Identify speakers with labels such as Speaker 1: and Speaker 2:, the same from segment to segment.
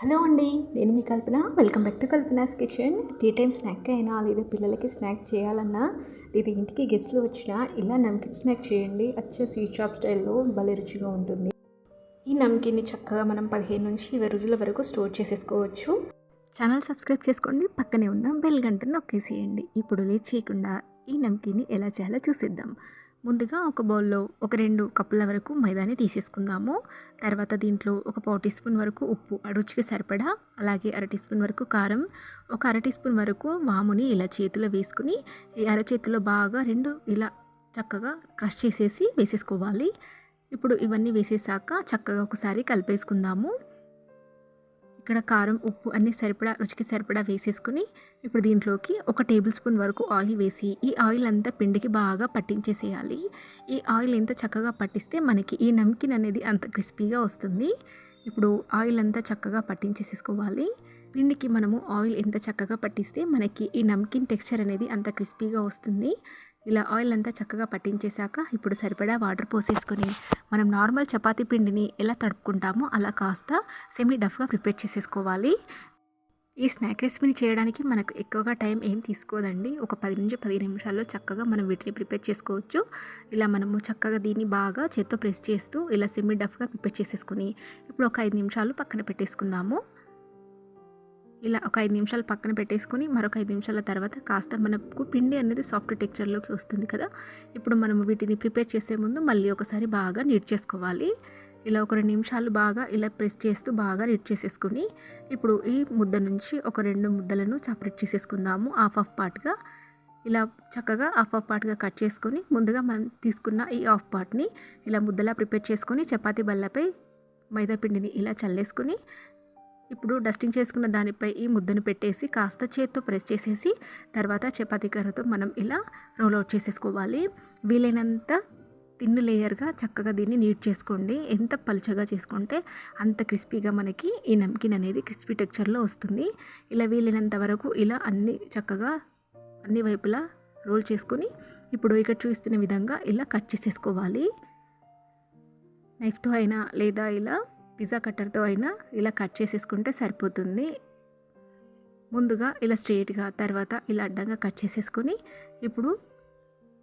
Speaker 1: Hello అండి నేను మీ Kalpana. Welcome back to Kalpana's kitchen tea time snack అయినా లేదా పిల్లలకి స్నాక్ చేయాలన్నా లేదా ఇంటికి గెస్ట్లు వచ్చినా ఇలా నమ్కిన్ స్నాక్ చేయండి. వచ్చే స్వీట్ షాప్ స్టైల్లో భలే రుచిగా ఉంటుంది. ఈ నమ్కిన్ని చక్కగా మనం పదిహేను నుంచి ఇరవై రోజుల వరకు స్టోర్ చేసేసుకోవచ్చు. ఛానల్ సబ్స్క్రైబ్ చేసుకోండి. పక్కనే ఉన్న బెల్ గంటను నొక్కేసేయండి. ఇప్పుడు లేట్ చేయకుండా ఈ నమ్కిన్ని ఎలా చేయాలో చూసేద్దాం. ముందుగా ఒక బౌల్లో ఒక రెండు కప్పుల వరకు మైదాని తీసేసుకుందాము. తర్వాత దీంట్లో ఒక పావు టీ స్పూన్ వరకు ఉప్పు ఆ రుచికి సరిపడా అలాగే అర టీ స్పూన్ వరకు కారం ఒక అర టీ స్పూన్ వరకు వాముని ఇలా చేతిలో వేసుకుని ఈ అరచేతిలో బాగా రెండు ఇలా చక్కగా క్రష్ చేసేసి వేసేసుకోవాలి. ఇప్పుడు ఇవన్నీ వేసేసాక చక్కగా ఒకసారి కలిపేసుకుందాము. ఇక్కడ కారం ఉప్పు అన్నీ సరిపడా రుచికి సరిపడా వేసేసుకుని ఇప్పుడు దీంట్లోకి ఒక టేబుల్ స్పూన్ వరకు ఆయిల్ వేసి ఈ ఆయిల్ అంతా పిండికి బాగా పట్టించేసేయాలి. ఈ ఆయిల్ ఎంత చక్కగా పట్టిస్తే మనకి ఈ నమ్కిన్ అనేది అంత క్రిస్పీగా వస్తుంది. ఇప్పుడు ఆయిల్ అంతా చక్కగా పట్టించేసేసుకోవాలి. పిండికి మనము ఆయిల్ ఎంత చక్కగా పట్టిస్తే మనకి ఈ నమ్కిన్ టెక్స్చర్ అనేది అంత క్రిస్పీగా వస్తుంది. ఇలా ఆయిల్ అంతా చక్కగా పట్టించేశాక ఇప్పుడు సరిపడా వాటర్ పోసేసుకొని మనం నార్మల్ చపాతీ పిండిని ఎలా తడుపుకుంటామో అలా కాస్త సెమీ డఫ్గా ప్రిపేర్ చేసేసుకోవాలి. ఈ స్నాక్ రెసిపీని చేయడానికి మనకు ఎక్కువగా టైం ఏం తీసుకోదండి. ఒక పది నుంచి పదిహేను నిమిషాల్లో చక్కగా మనం వీటిని ప్రిపేర్ చేసుకోవచ్చు. ఇలా మనము చక్కగా దీన్ని బాగా చేత్తో ప్రెస్ చేస్తూ ఇలా సెమీ డఫ్గా ప్రిపేర్ చేసేసుకుని ఇప్పుడు ఒక ఐదు నిమిషాలు పక్కన పెట్టేసుకుందాము. ఇలా ఒక ఐదు నిమిషాలు పక్కన పెట్టేసుకొని మరొక ఐదు నిమిషాల తర్వాత కాస్త మనకు పిండి అనేది సాఫ్ట్ టెక్చర్లోకి వస్తుంది కదా. ఇప్పుడు మనం వీటిని ప్రిపేర్ చేసే ముందు మళ్ళీ ఒకసారి బాగా నీట్ చేసుకోవాలి. ఇలా ఒక రెండు నిమిషాలు బాగా ఇలా ప్రెస్ చేస్తూ బాగా నీట్ చేసేసుకుని ఇప్పుడు ఈ ముద్ద నుంచి ఒక రెండు ముద్దలను సపరేట్ చేసేసుకుందాము. హాఫ్ ఆఫ్ పార్ట్గా. ఇలా చక్కగా హాఫ్ ఆఫ్ పార్ట్గా కట్ చేసుకొని ముందుగా మనం తీసుకున్న ఈ హాఫ్ పార్ట్ని ఇలా ముద్దలా ప్రిపేర్ చేసుకొని చపాతీ బల్లపై మైదా పిండిని ఇలా చల్లేసుకుని ఇప్పుడు డస్టింగ్ చేసుకున్న దానిపై ఈ ముద్దను పెట్టేసి కాస్త చేత్తో ప్రెస్ చేసేసి తర్వాత చపాతీ కర్రతో మనం ఇలా రోల్ అవుట్ చేసేసుకోవాలి. వీలైనంత తిన్ను లేయర్గా చక్కగా దీన్ని నీట్ చేసుకోండి. ఎంత పలుచగా చేసుకుంటే అంత క్రిస్పీగా మనకి ఈ నమ్కిన్ అనేది క్రిస్పీ టెక్చర్లో వస్తుంది. ఇలా వీలైనంత వరకు ఇలా అన్ని చక్కగా అన్ని వైపులా రోల్ చేసుకొని ఇప్పుడు ఇక్కడ చూస్తున్న విధంగా ఇలా కట్ చేసేసుకోవాలి. నైఫ్తో అయినా లేదా ఇలా పిజ్జా కట్టర్తో అయినా ఇలా కట్ చేసేసుకుంటే సరిపోతుంది. ముందుగా ఇలా స్ట్రెయిట్గా తర్వాత ఇలా అడ్డంగా కట్ చేసేసుకొని ఇప్పుడు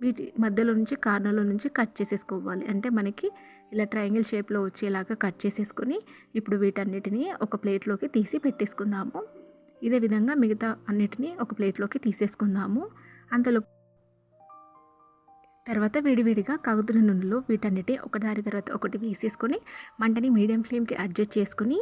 Speaker 1: వీటి మధ్యలో నుంచి కార్నర్లో నుంచి కట్ చేసేసుకోవాలి. అంటే మనకి ఇలా ట్రయాంగిల్ షేప్లో వచ్చేలాగా కట్ చేసేసుకొని ఇప్పుడు వీటన్నిటిని ఒక ప్లేట్లోకి తీసి పెట్టేసుకుందాము. ఇదే విధంగా మిగతా అన్నిటినీ ఒక ప్లేట్లోకి తీసేసుకుందాము. అంతలో తర్వాత విడివిడిగా కాగుతున్న నూనెలో వీటన్నిటి ఒకదాని తర్వాత ఒకటి వేసేసుకొని మంటని మీడియం ఫ్లేమ్కి అడ్జస్ట్ చేసుకొని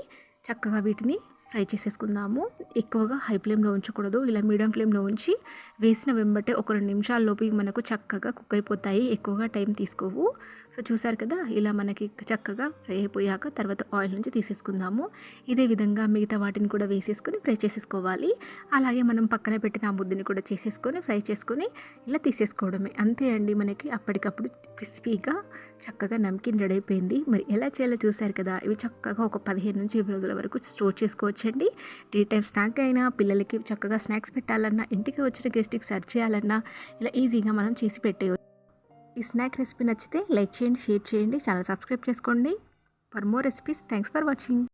Speaker 1: చక్కగా వీటిని ఫ్రై చేసేసుకుందాము. ఎక్కువగా హై ఫ్లేమ్లో ఉంచకూడదు. ఇలా మీడియం ఫ్లేమ్లో ఉంచి వేసిన వెంబటే ఒక రెండు నిమిషాల్లోపు మనకు చక్కగా కుక్ అయిపోతాయి. ఎక్కువగా టైం తీసుకోవు. సో చూసారు కదా ఇలా మనకి చక్కగా ఫ్రై అయిపోయాక తర్వాత ఆయిల్ నుంచి తీసేసుకుందాము. ఇదే విధంగా మిగతా వాటిని కూడా వేసేసుకొని ఫ్రై చేసేసుకోవాలి. అలాగే మనం పక్కన పెట్టిన ఆ ముద్దని కూడా చేసేసుకొని ఫ్రై చేసుకొని ఇలా తీసేసుకోవడమే. అంతే అండి మనకి అప్పటికప్పుడు క్రిస్పీగా చక్కగా నమ్కిన్ రెడీ అయిపోయింది. మరి ఎలా చేయాలో చూశారు కదా? ఇవి చక్కగా ఒక పదిహేను నుంచి ఇరవై రోజుల వరకు స్టోర్ చేసుకోవచ్చండి. టీ టైం స్నాక్ అయినా పిల్లలకి చక్కగా స్నాక్స్ పెట్టాలన్నా ఇంటికి వచ్చిన గెస్ట్కి సర్వ్ చేయాలన్నా ఇలా ఈజీగా మనం చేసి పెట్టేయచ్చు. ఈ స్నాక్ రెసిపీ నచ్చితే లైక్ చేయండి షేర్ చేయండి ఛానల్ సబ్స్క్రైబ్ చేసుకోండి. For more recipes thanks for watching.